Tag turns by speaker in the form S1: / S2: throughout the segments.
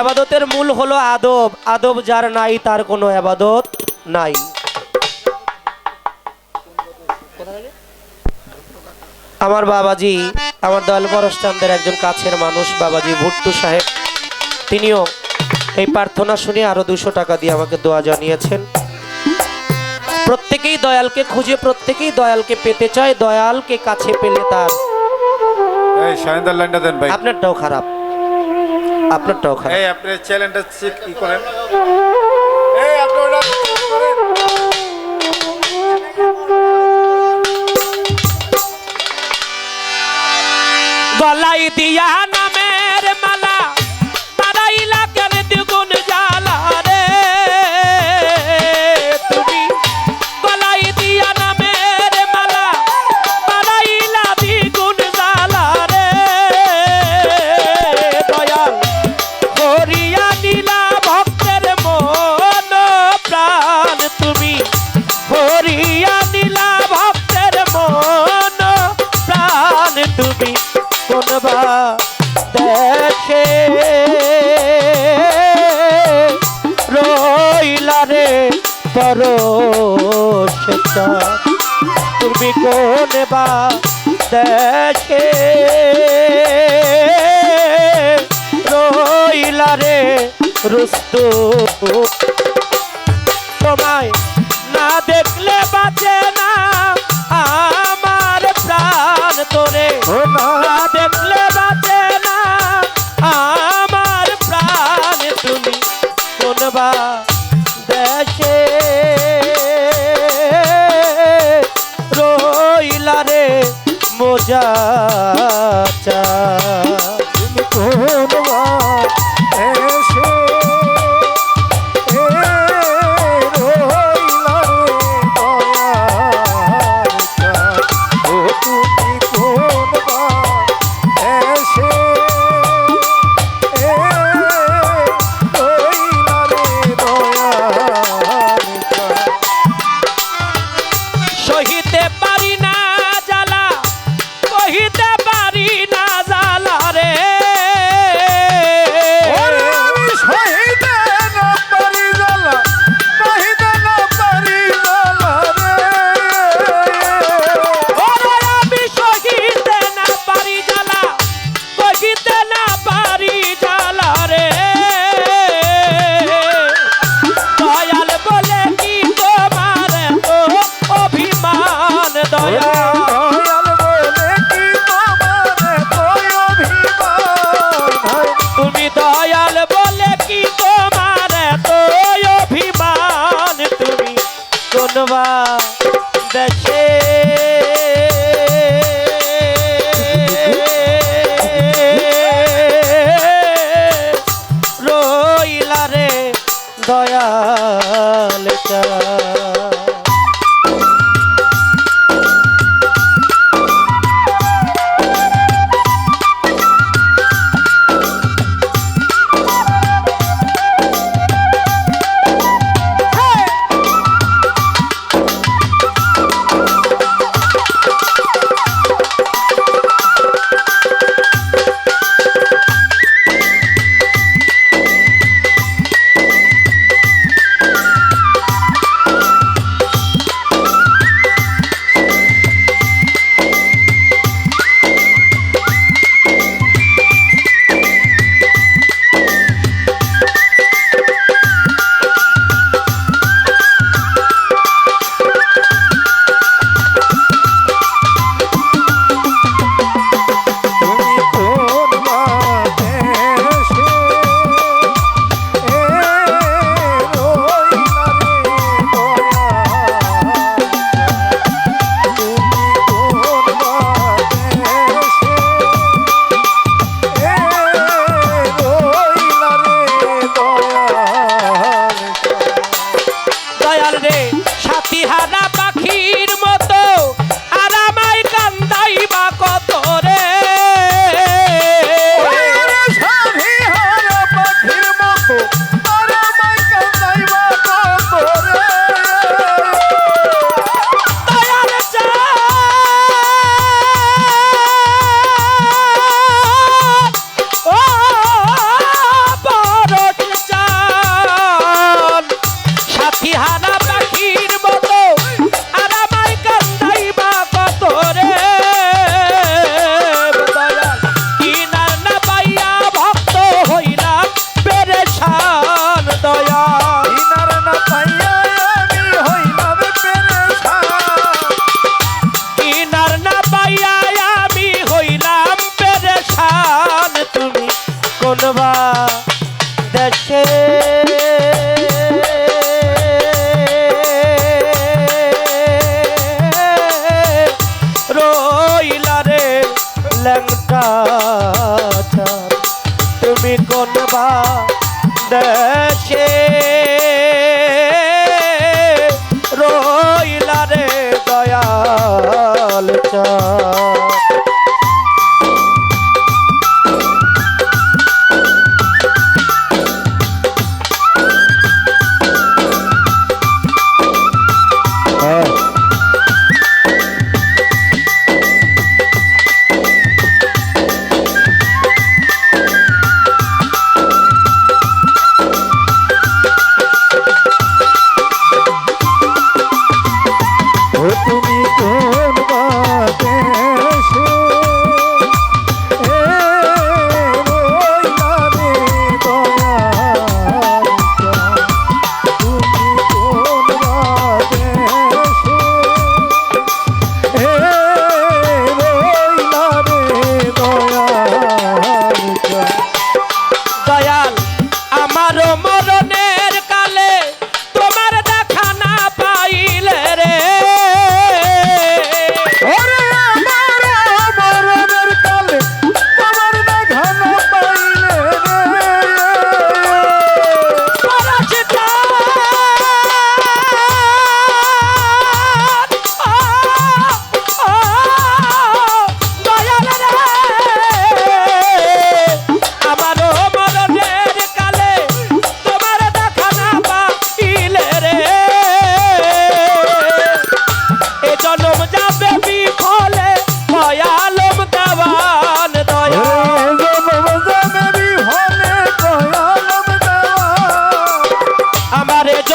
S1: আবাদতের মূল হলো আদব। আদব যার নাই তার কোনো আবাদত নাই। আমার বাবাজি আমার দয়াল পরশচান্দের একজন কাছের মানুষ বাবাজি ভুট্টু সাহেব। তিনিও এই প্রার্থনা শুনে আরও দুশো টাকা দিয়ে আমাকে দোয়া জানিয়েছেন। প্রত্যেকেই দয়ালকে খুঁজে প্রত্যেকেই দয়ালকে পেতে চায়। দয়ালকে কাছে পেলে তার। আপনারটাও খারাপ। আপনারটাও খারাপ
S2: এই আপনি চ্যানেলটা চেক কি করেন এই আপনি ওটা করেন।
S1: গলাই দিয়া নামের পরশটা তুমি কোনবা বা দেখে রইলারে রুস্তু? মোজা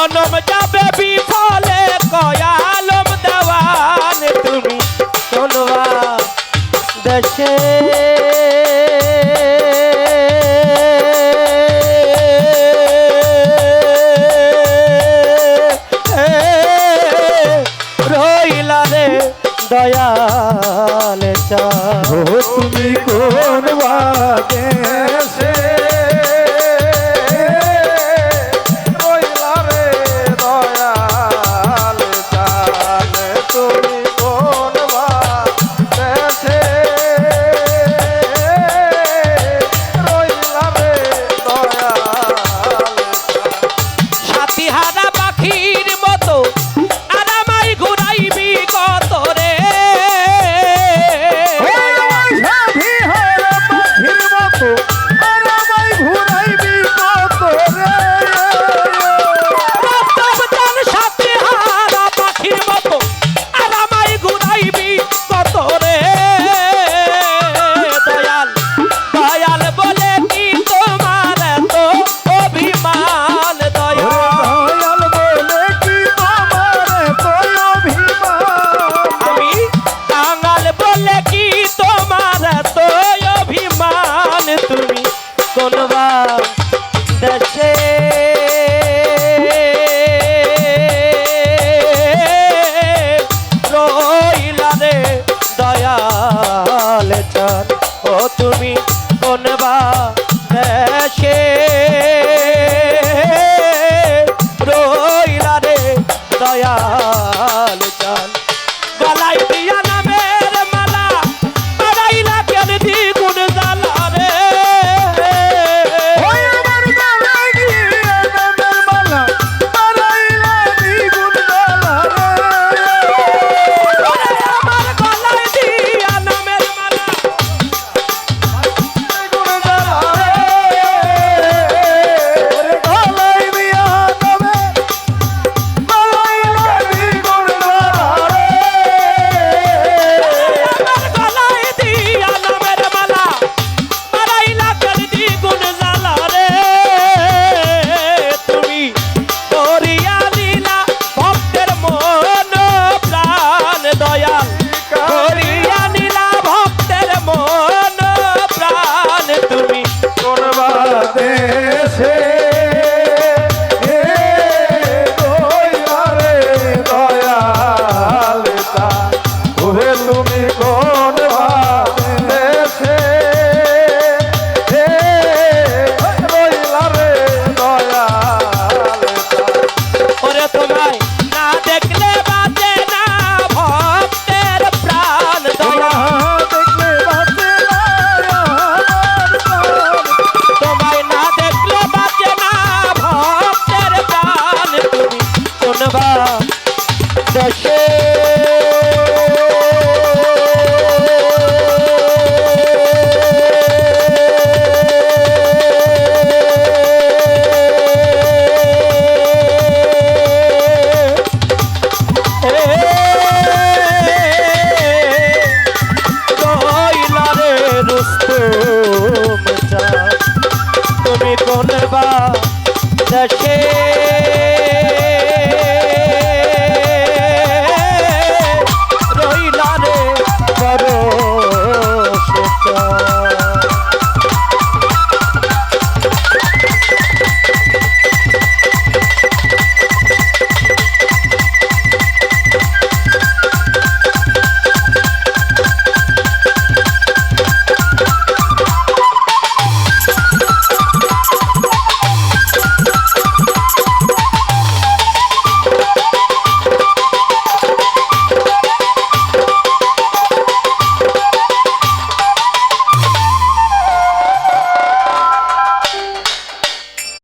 S1: জনম যাবে বিফলে, কয়ালম দেওয়ান তুমি চলবা দেশে। রইলা রে দয়াল চা।
S3: তুমি কোন বাদেশে
S1: দেশে